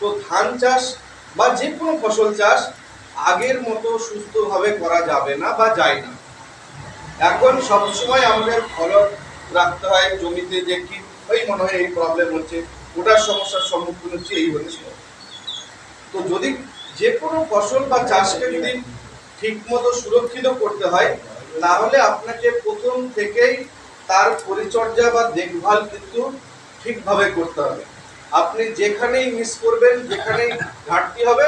তো ধান চাষ বা যে কোনো ফসল চাষ আগের মতো সুস্থভাবে করা যাবে না বা যায় না। এখন সবসময় আমাদের ফলন রাখতে হয় জমিতে যে কি ওই মনে হয় এই প্রবলেম হচ্ছে, ওটার সমস্যার সম্মুখীন হচ্ছে, এই হচ্ছে। তো যদি যে কোনো ফসল বা চাষকে যদি ঠিকমতো সুরক্ষিত করতে হয়, তাহলে আপনাকে প্রথম থেকেই তার পরিচর্যা বা দেখভাল কিন্তু ঠিকভাবে করতে হবে। আপনি যেখানেই মিস করবেন, যেখানেই ঘাটতি হবে,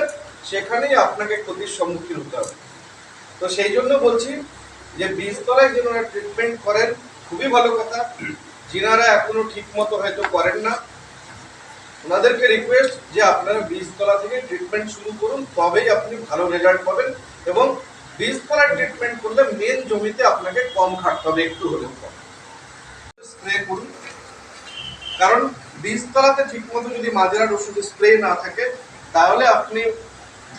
সেখানেই আপনাকে ক্ষতির সম্মুখীন হতে হবে। তো সেই জন্য বলছি যে বীজতলায় যেনারা ট্রিটমেন্ট করেন, খুবই ভালো কথা। যিনারা এখনও ঠিক মতো হয়তো করেন না, ওনাদেরকে রিকোয়েস্ট যে আপনারা বীজতলা থেকে ট্রিটমেন্ট শুরু করুন, তবেই আপনি ভালো রেজাল্ট পাবেন এবং বীজতলায় ট্রিটমেন্ট করলে মেন জমিতে আপনাকে কম খাটতে হবে, একটু হলেও কম। স্প্রে করুন। কারণ বীজতলাতে ঠিকমতো যদি মাজরার ওষুধ স্প্রে না থাকে, তাহলে আপনি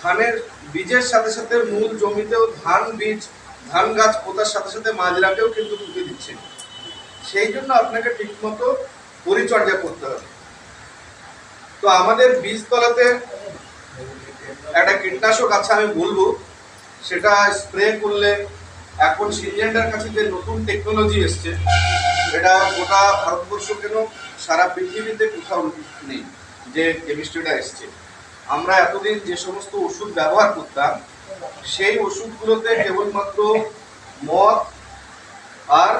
ধানের বীজের সাথে সাথে মূল জমিতেও ধান বীজ, ধান গাছ পোতার সাথে সাথে মাজরাকেও কিন্তু পুঁতে দিচ্ছে। সেই জন্য আপনাকে ঠিকমতো পরিচর্যা করতে হবে। তো আমাদের বীজতলাতে একটা কীটনাশক আছে আমি বলব, সেটা স্প্রে করলে এখন সিনজেন্ডার কাছে যে নতুন টেকনোলজি এসছে, এটা গোটা ভারতবর্ষ কেন সারা পৃথিবীতে কোথাও নেই যে কেমিস্ট্রিটা এসছে। আমরা এতদিন যে সমস্ত ওষুধ ব্যবহার করতাম, সেই ওষুধগুলোতে কেবলমাত্র মদ আর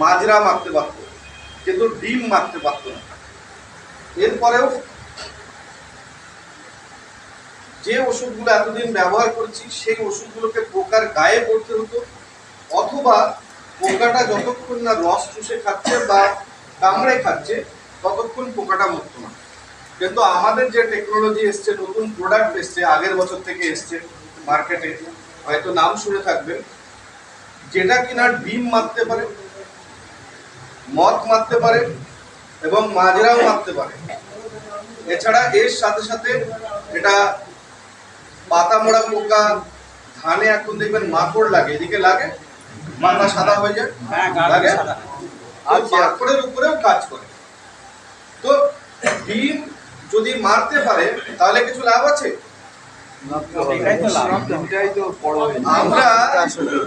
মাজরা মারতে পারত, কিন্তু ডিম মারতে পারত না। এরপরেও যে ওষুধগুলো এতদিন ব্যবহার করছি, সেই ওষুধগুলোকে পোকার গায়ে পড়তে হতো, অথবা পোকাটা যতক্ষণ না রস চুষে খাচ্ছে বা কামড়ে খাচ্ছে ততক্ষণ পোকাটা মরত না। কিন্তু আমাদের যে টেকনোলজি এসছে নতুন প্রোডাক্ট এসছে আগের বছর থেকে এসছে মার্কেটে হয়তো নাম শুনে থাকবেন যেটা কিনা ডিম মারতে পারে মদ মারতে পারে এবং মাজরাও মারতে পারে। এছাড়া এর সাথে সাথে এটা পাতা মোড়া পোকা ধানে এখন দেখবেন মাকড় লাগে। এদিকে লাগে? মাথা সাদা হয়ে যায়? লাগে? আর মাকড়ের উপরেও কাজ করে। তো ডিম যদি মারতে পারে তাহলে কিছু লাভ আছে? আমরা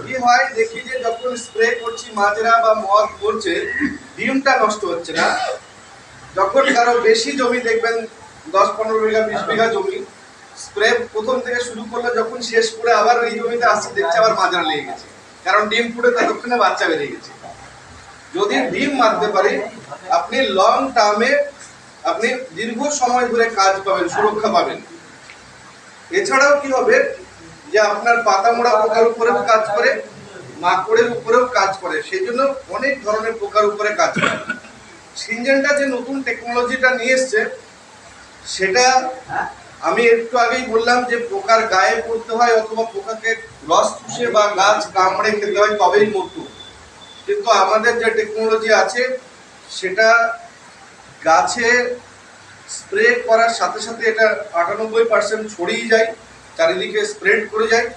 কি হয় দেখি যে যখন স্প্রে করছি মাজরা বা মদ করছে ডিমটা নষ্ট হচ্ছে না। যখন কারও বেশি জমি দেখবেন দশ পনেরো বিঘা বিশ বিঘা জমি স্প্রে প্রথম থেকে শুরু করলে যখন শেষ করে আবার ওই জমিতে আসছে দেখছে আবার মাজরা লেগে গেছে। কারণ ডিম ফুটে ততক্ষণে বাচ্চা বেরিয়ে গেছে। যদি ডিম মারতে পারি, আপনি লং টার্মে আপনি দীর্ঘ সময় ধরে কাজ পাবেন, সুরক্ষা পাবেন। এছাড়াও কি হবে যে আপনার পাতা মোড়া পোকার উপরেও কাজ করে, মাকড়ের উপরেও কাজ করে, সেই জন্য অনেক ধরনের পোকার উপরে কাজ করে। সিনজেনটা যে নতুন টেকনোলজিটা নিয়ে এসছে, সেটা আমি একটু আগেই বললাম যে পোকার গায়ে পড়তে হয় অথবা পোকাকে রস চুষে বা গাছ কামড়ে খেতে হয়, তবেই মরত কিন্তু আমাদের যে টেকনোলজি আছে, সেটা গাছে স্প্রে করার সাথে সাথে এটা আটানব্বই পার্সেন্ট ছড়িয়ে যায়, চারিদিকে স্প্রেড করে যায়।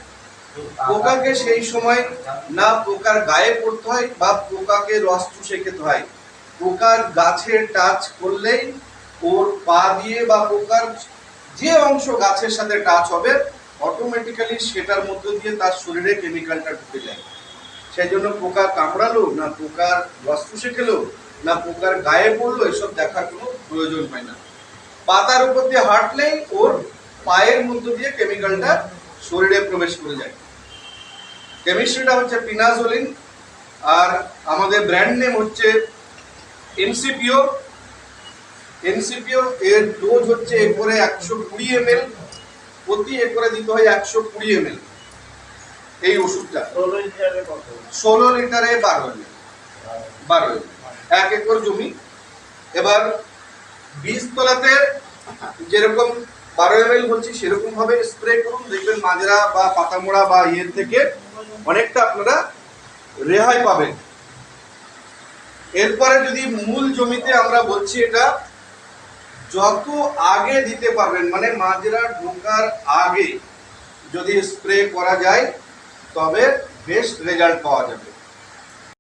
পোকাকে সেই সময় না পোকার গায়ে পড়তে হয় বা পোকাকে রস চুষে খেতে হয়। পোকার গাছে টাচ করলেই ওর পা দিয়ে বা পোকার যে অংশ গাছের সাথে টাচ হবে অটোমেটিক্যালি সেটার মধ্যে দিয়ে তার শরীরে কেমিক্যালটা ঢুকে যায়। সেই জন্য পোকা কামড়ালো না পোকার চুষে খেলো না পোকার গায়ে পড়ল, এসব দেখার কোনো প্রয়োজন হয় না। পাতার উপর দিয়ে হাঁটলেই ওর পায়ের মধ্য দিয়ে কেমিক্যালটা শরীরে প্রবেশ করে যায়। কেমিস্ট্রিটা হচ্ছে পিনাজোলিন, আর আমাদের ব্র্যান্ড নেম হচ্ছে এনসিপিও এনসিপিও এর ডোজ হচ্ছে একরে একশো কুড়ি এম প্রতি একরে দিতে হয় একশো কুড়ি এম এই ওষুধটা। ষোলো লিটারে বারো এম বারো এম এক একর জমি। এবার বীজতলাতে যেরকম বারো এম এল বলছি সেরকম ভাবে স্প্রে করুন। দেখবেন মাজরা বা পাতামোড়া বা ইয়ের থেকে অনেকটা আপনারা রেহাই পাবেন। এরপরে যদি মূল জমিতে আমরা বলছি এটা যত আগে দিতে পারবেন মানে মাজরা ঢোকার আগে যদি স্প্রে করা যায় তবে বেস্ট রেজাল্ট পাওয়া যাবে।